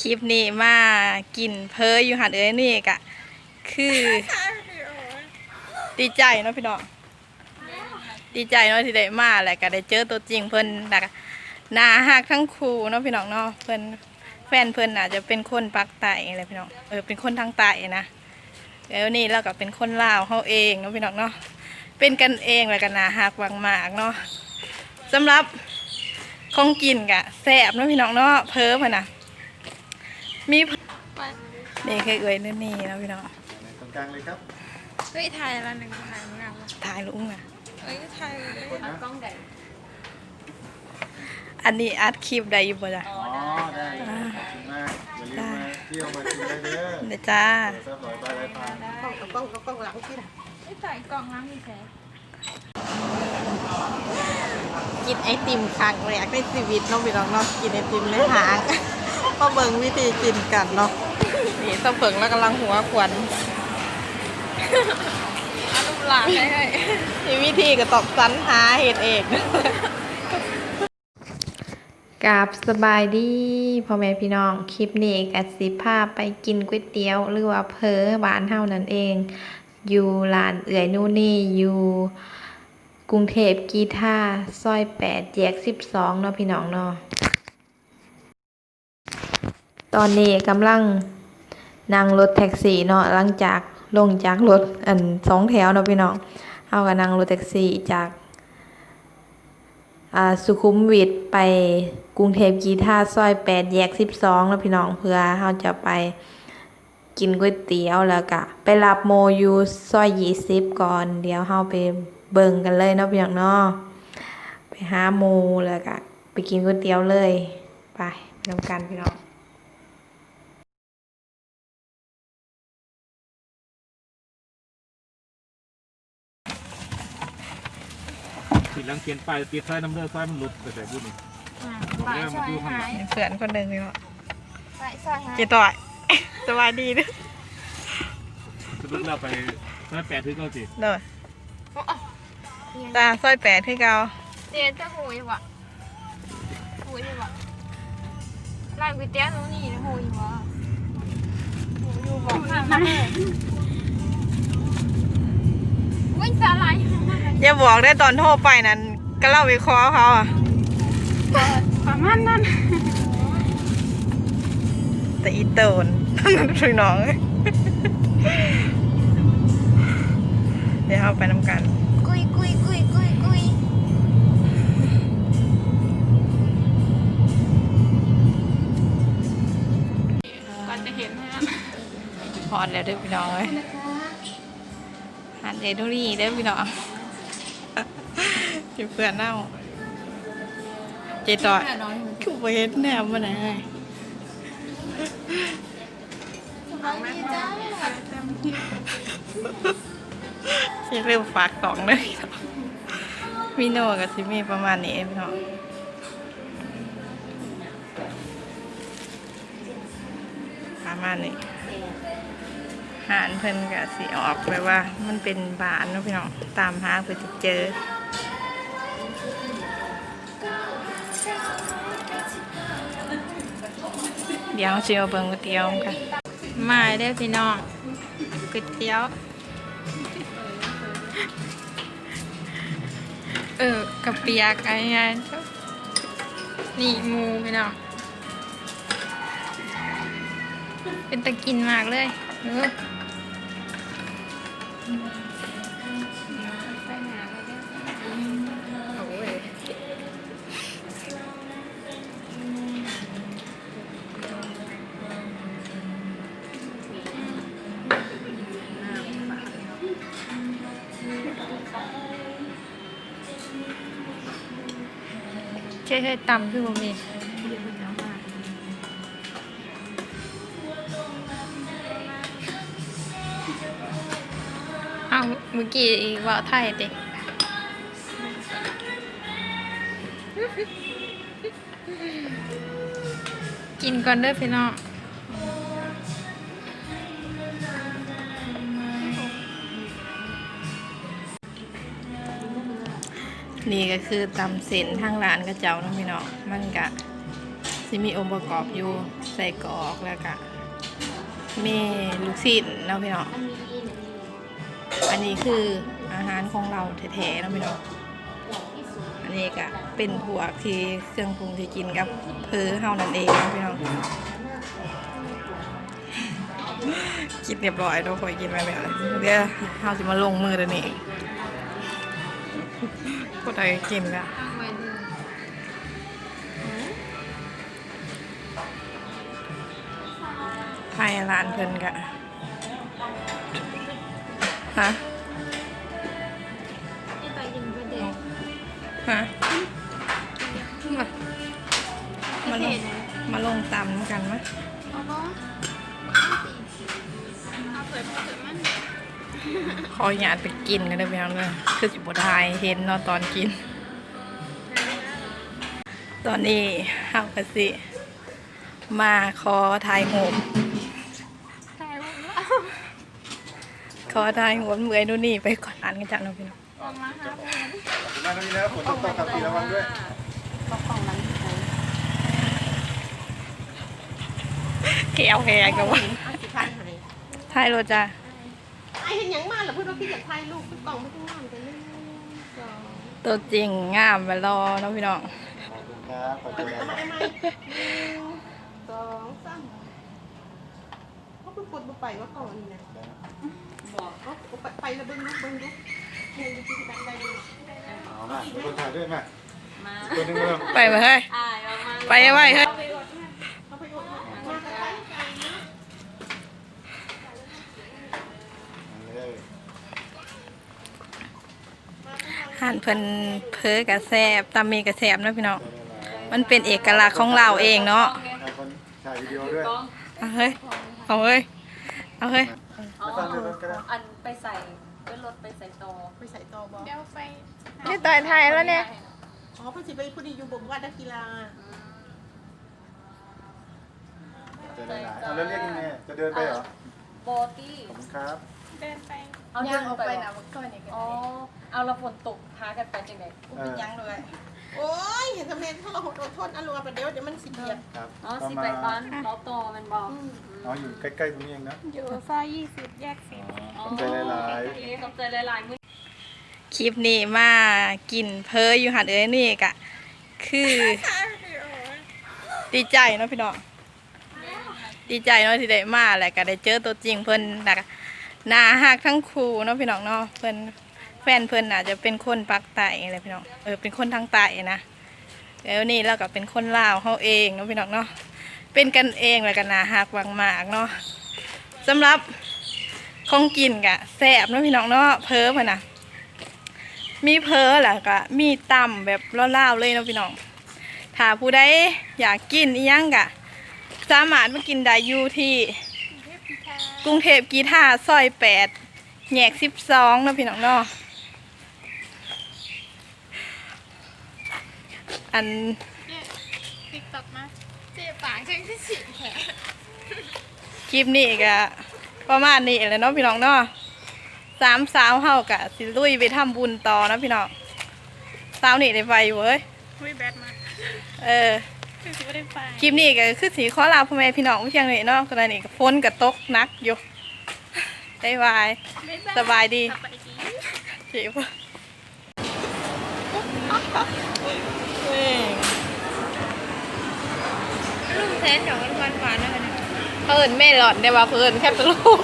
คลิปนี้มากินเพออยู่หันเอ้ยนี่กะ คือดีใจเนาะพี่น้องดีใจเนาะที่ได้มาแหละก็ได้เจอตัวจริงเพิ่นแล้วก็หนาหักทั้งครูเนาะพี่น้องเนาะเพิ่นแฟนเพิ่นอาจจะเป็นคนปักไตอะไรพี่น้องเออเป็นคนทางใต้นะแล้วนี่เราก็เป็นคนลาวเฮาเองเนาะพี่น้องเนาะเป็นกันเองแล้วก็หนาหักบางมากเนาะสำหรับของกินกะแซ่บเนาะพี่น้องเนาะเพิ่มน่ะ มีนี่คือเอ้ยนี่นี่เนาะพี่น้องตรงกลางเลยครับ เฮ้ยถ่ายอะไรหนึ่งถ่ายมึงอะถ่ายลุงน่ะเอ้ยถ่ายเลยกดนะกล้องใหญ่อันนี้อัดคลิปได้อยู่บ่จ้ะอ๋อได้ขอบคุณมากอย่าลืมมาเที่ยวมาชิมได้เด้อเดี๋ยวจ้าเสิร์ฟหน่อยไปไปไปกล้องกับกล้องกล้องหลังที่ไหนไม่ใส่กล่องล้างมีแสกินไอติมครั้งแรกในชีวิตเน้องพี่น้องเนาะกินไอติมในหาง มาเบิ่งวิธีกินกันเนาะนี่สะเพิงแล้วกำลังหัวขวัญอารูปหลังให้ให้มีวิธีก็ตอบสันหาเหตุเองกราบสบายดีพ่อแม่พี่น้องคลิปนี้กัสิภาพไปกินก๋วยเตี๋ยวหรือว่าเพอบ้านเฮานั่นเอง อยู่ร้านเอื่อยนู่นนี่อยู่กรุงเทพกีทาซอยแปดแยกสิบสองเนาะพี่น้องเนาะ ตอนนี้กำลังนั่งรถแท็กซี่เนาะหลังจากลงจากรถอันสองแถวเนาะพี่น้องเฮาก็นั่งรถแท็กซี่จากสุขุมวิทไปกรุงเทพกีทาซอยแปดแยกสิบสองเนาะพี่น้องเพื่อเฮาจะไปกินก๋วยเตี๋ยวแล้วก็ไปรับโมอยู่ซอยยี่สิบก่อน เดี๋ยวเฮาไปเบิ่งกันเลยเนาะพี่น้องเนาะไปหาโมแล้วก็ไปกินก๋วยเตี๋ยวเลย ไปไปนำกันพี่น้อง หลังเขียนป้ายติดซ้ายน้ำเลือดซ้ายมันหลุดไปแต่บุญนี่บอกแล้วมันดูข้างหลังเพื่อนคนหนึ่งพี่น้องใส่ใส่หายเจต่อย สวัสดีเด้อสรุปแล้วไปซ้ายแปดถึงเก้าสิเด้อตาซอยแปดคือเก่าเจ๊จะหูยวะหูยวะร้านก๋วยเตี๋ยวนู้นนี่นะหูยวะหูอยู่บอ วิ่งสาลายอย่าบอกได้ตอนโทรไปนั้นก็เล่าวิเคราะห์เขาอะประมาณนั้น แต่อีเตินพี่น้อง เดี๋ยวเราไปนำกัน กุยกุยกุยกุยกุยก็จะเห็นนะพอดแล้วเด้อพี่น้องเอ้ยหัน เดดูรี่เด้อพี่น้องอยู่เพื่อนเน่าเจต่อยคือบ่เห็นแนวมันไหนสิเริ่มฝากของเลยพี่น้องมีโน่กับซิมีประมาณนี้เองพี่น้องประมาณนี้ หารเพิ่นกับสีออกไปว่า มันเป็นบานเนาะพี่น้องตามหาเพื่อจะเจอเดี๋ยวเชียวเบิงก๋วยเตี๋ยวกันมาได้พี่น้องก๋วยเตี๋ยว เออกระเปียกอะไรเงี้ยนี่มูพี่น้องเป็นตะกินมากเลยเออ โอ้ยเช่ยๆต่ำคือบ่มี เมื่อกี้ว่าไทยติกินก่อนเด้อพี่น้องนี่ก็คือตำเส้นทางร้านกระเจ้านะพี่น้องมันกะสิมีองค์ประกอบอยู่ใส่กรอกแล้วก็มีลูกชิ้นเนะพี่น้อง อันนี้คืออาหารของเราแท้ๆนะพี่น้องอันนี้ก็เป็นพวกที่เครื่องปรุงที่กินกับเพอเฮานั่นเองนะพี่น้องกินเรียบร้อยเราคอยกินไปแบบเดี๋ยวเราจะมาลงมือเดี๋ยวนี้ก็ได้กินละไว้ดูภายร้านเพิ่นกะ ฮะฮะมามาลงมาลงตำกันมะขออยากไปกินกันได้ไหมครับเนี่ยคือสิบทายเห็นเนาะตอนกิน ตอนนี้เฮากะสิ มาขอทายโหม ใช่บ่ล่ะ ข อทายโหมเมื่อยดูนี่ไปก่อนร้านกันจ้ะเนาะพี่น้องลองมาหาเพื่อนขอบคุณมากนะพี่นะฝนตกตกขับขี่ระวังด้วยแก้วแหกกันวะเอาสิพันหายทายโรจ้ะไอ้เห็นหยังมาเหรอเพื่อนว่าพี่อยากถ่ายรูปเป็นกล่องไม่ต้องงามกันเลยสองตัวจริงงามไปรอเนาะพี่น้องขอบคุณครับขอบคุณเอานะมาไอ้ไม้หนึ่งสองสามเขาเพิ่งกดบุไปว่ากล่องอันนี้นะ บอกเขาไปไปแล้วเบิ้งลูกเบิ้งลูกเงินจริงๆได้เลยเอามามีคนถ่ายด้วยมาตัวหนึงเริ่มไปมาเฮ้ยไปไว้เฮ้ย เขาไปกดมากระไรกันนะเอาเลยหันเพิ่นเพอกระแซบตามีกระแซบเนาะพี่น้อง มันเป็นเอกลักษณ์ของเราเองเนาะถ่ายคนถ่ายวิดีโอด้วย เอาเฮ้ย เอาเฮ้ย เอาเฮ้ยไม่ ตองเดินรถก็ได้อันไปใส่เป็นรถไปใส่ตอไปใส่ตอบอเดี๋ยวไปนี่ต่อยไทยแล้วเนี่ย อ๋อเพื่อนสิไปพูดดีอยู่บ่มว่านักกีฬาเจอได้หลายเอาแล้วเรียกยังไงจะเดินไปเหรอ โบตี้ขอบคุณครับ เดินไปเอาเดินออกไปนะอ๋อ เอาละฝนตกพากันไปจังไดเออยังเลยโอ้ย เห็นทำไมถ้าเราอดทนอารมณ์ประเดี๋ยวเดี๋ยวมันสิเบียดครับอ๋อก็สิมาไปบ้านเราต่อมันบอกอ๋ออยู่ใกล้ๆตรงนี้เองนะอยู่ซอยยี่สิบแยกสิบอ๋อขอบใจหลายขอบใจหลายๆมือคลิปนี้มากินเพออยู่หันเอ้ยนี่กะ คือดีใจเนาะพี่น้องดีใจเนาะที่ได้มาแหละก็ได้เจอตัวจริงเพิ่นนะหน้าหักทั้งคู่เนาะพี่น้องเนาะเพิ่นแฟนเพิ่นอาจจะเป็นคนปักใต้อะไรพี่น้องเออเป็นคนทางใต้นะ แล้วนี่เราก็เป็นคนลาวเฮาเองเนาะพี่น้องเนาะเป็นกันเองแล้วก็หน้าหักวางมากเนาะสำหรับของกินกะแซบเนาะพี่น้องเนาะเพอเพิ่นน่ะมีเพอแหละก็มีตำแบบล่าวๆเลยเนาะพี่น้องถ้าผู้ใดอยากกินอียังกะ สามารถมากินได้อยู่ที่กรุงเทพกีทาซอยแปดแยกสิบสองเนาะพี่น้องเนาะ อันติ๊กต็อกมาเจ็บปากเช่นที่สิแผลคลิปนี้ก็ประมาณนี้แหละเนาะพี่น้องเนาะสามสาวเฮากะสิลุยไปทำบุญต่อเนาะพี่น้องสาวนี่ได้ไปอยู่เว้ยคุยแบทมาเออคือสิไม่ได้ไปคลิปนี้ก็คือสีข้อลาพ่อแม่พี่น้องเพียงนี้เนาะกรณีก็ฝนกับตกหนักอยู่บ๊ายบายสบายดีสบายดีจิบนี่ ลูกแทนเดี๋ยวมันหวานหวานนะกันเพิ่นไม่หลอดได้ว่าเพิ่นแค่ตะลูก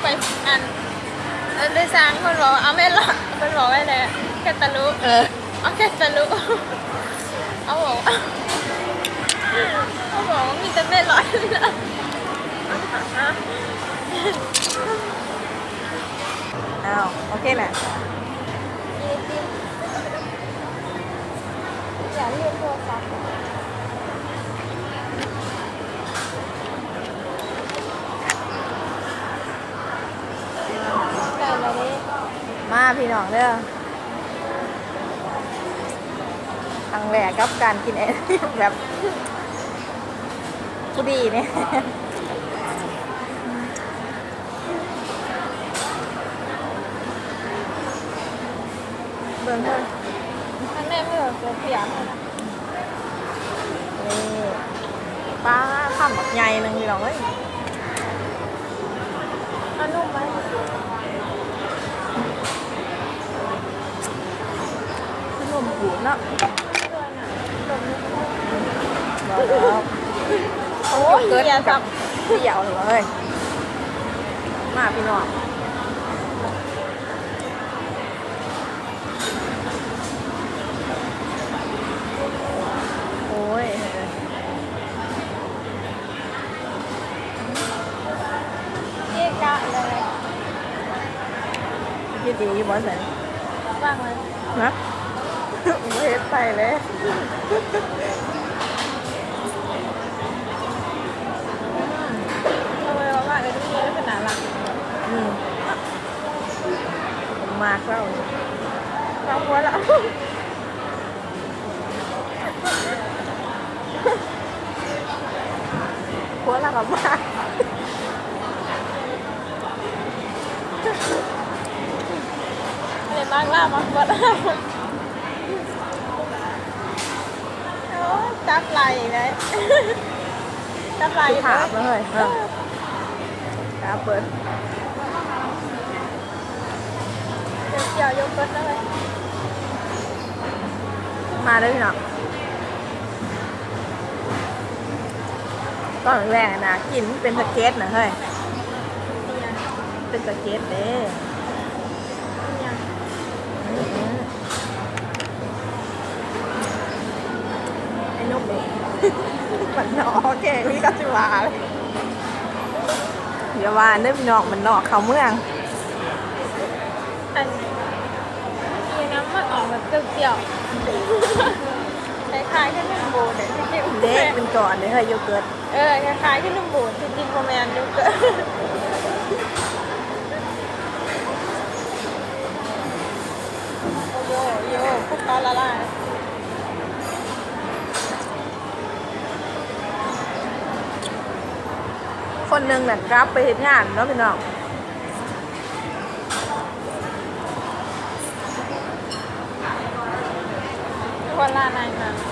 ไปอันอันได้สร้างคนบอกว่าเอาไม่หรอกคนบอกไว้เลยแค่ตะลุเออเอาแค่ตะลุเอาบอกว่าเขาบอกว่ามีแต่ไม่หลอดนะอ้าวโอเคแหละ อย่าเรียกโทรศัพท์แต่ละนี้มาพี่น้องเด้อครั้งแหลกกับการกินเอแบบผู้ดีเนี่ย เบิ่งเพิ่น ครั้งแรกไม่แบบเสียงเลยนะ นี่ำแบบ ใหญ่หนึงพี่น้องเอ้ยอันนุ่มไหมขนมผูเนาะโอ้ยเกิดเกียกัสับบเดี่ยวเลย มาพี่น้องโอ้ย เกียกะเลย คิดดีอยู่บ่สันว่างเลยนะไม่เห็นไปเลยทำไมว่าว่างเลยทุกทีไม่เป็นหนาหลังอืมมากแล้ววางหัวละหัวละกับมากเรียนมากล่ามากกว่าโอ้ยจับไหลเลยจับไหลคือถามเลยเออตาเปิดเดี๋ยวเกี่ยวยกเกินเลยมาได้พี่น้องตอนแรกๆนะกินเป็นสเก็ตนะเฮ้ย เป็นสเก็ตเด้อืมไอ้ นกนี่มันนอกแกพี่ก็จะว่าเลยอย่าว่าเด้อพี่น้องมันนอกเขาเมืองอันนี้น้ำมันออกแบบเปรี้ยวๆคล้ายๆแค่นุ่มโบนเนี่ยจริงๆเด็กเป็นก่อนเลยเฮ้ยโยเกิร์ตเออคล้ายๆแค่นุ่มโบนจริงๆโมแมนดูเกินโยโย่พวกตาละลาย คนหนึ่งน่ยกลับไปเห็นงานเนาะพี่น้องคนลาในมาฮะ